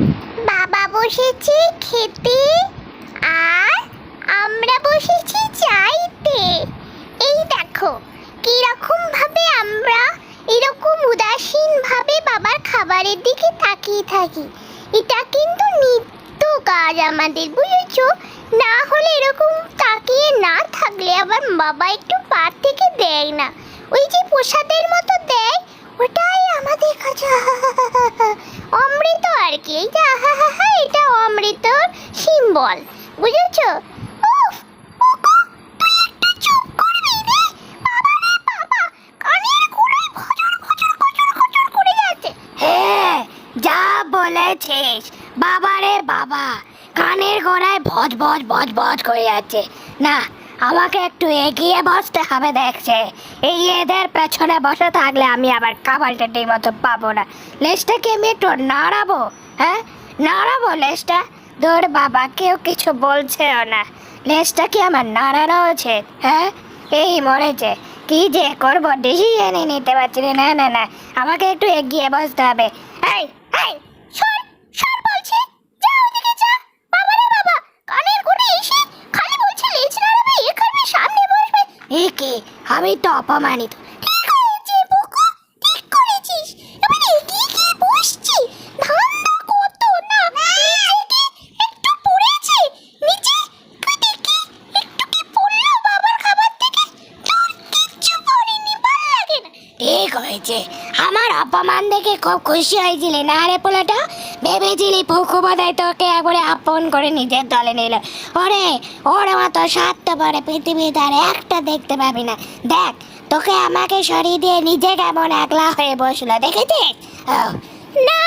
বাবা বসেছে খেতে আর আমরা বসেছি চাইতে। এই দেখো কীরকম ভাবে আমরা এরকম উদাসীন ভাবে বাবার খাবারের দিকে তাকিয়ে থাকি। এটা কিন্তু নিত্য কাজ আমাদের, বুঝেছ? না হলে এরকম তাকিয়ে না থাকলে আবার বাবা একটু পার থেকে দেয় না। ওই যে প্রসাদের মতো দেয়, ওটাই আমাদের কাছে অমৃত আর কি এই যে আহাহাহা, এটা অমৃতর সিম্বল বুঝেছ? করবি রে? বাবা রে বাবা, কানের গোড়ায় যা বলেছিস। ভজ ভজ ভজ ভজ করে যাচ্ছে। না আমাকে একটু এগিয়ে বসতে হবে দেখছে এই এদের পেছনে বসে থাকলে আমি আবার খাবারটা ঠিক মতো পাবো না। লেজটাকে আমি একটু নাড়াবো হ্যাঁ? নাড়াবো লেজটা। তোর বাবা কেউ কিছু বলছেও না। লেজটা কি আমার নাড়ানো উচিত হ্যাঁ? এই মরেছে কি যে করব? ডিসিশনই নিতে পারছি না। না না না। আমাকে একটু এগিয়ে বসতে হবে। এই এই সর, সর বলছি। যা ওদিকে যা। বাবা রে বাবা, কানের গোড়ায় এসে খালি লেজ নাড়াবে, সামনে বসবে। এ কি? আমি তো অপমানিত। ঠিক হয়েছে আমার অপমান দেখে খুব খুশি হয়েছিলি। না রে পোলাটা, ভেবেছিলি পুকু বোধহয় তোকে একবারে আপন করে নিজের দলে নিল। ওরে, ওর মতো সাতটা পরে পৃথিবীতে আর একটা দেখতে পাবি না। দেখ, তোকে আমাকে সরিয়ে দিয়ে নিজে কেমন একলা হয়ে বসল, দেখেছিস? না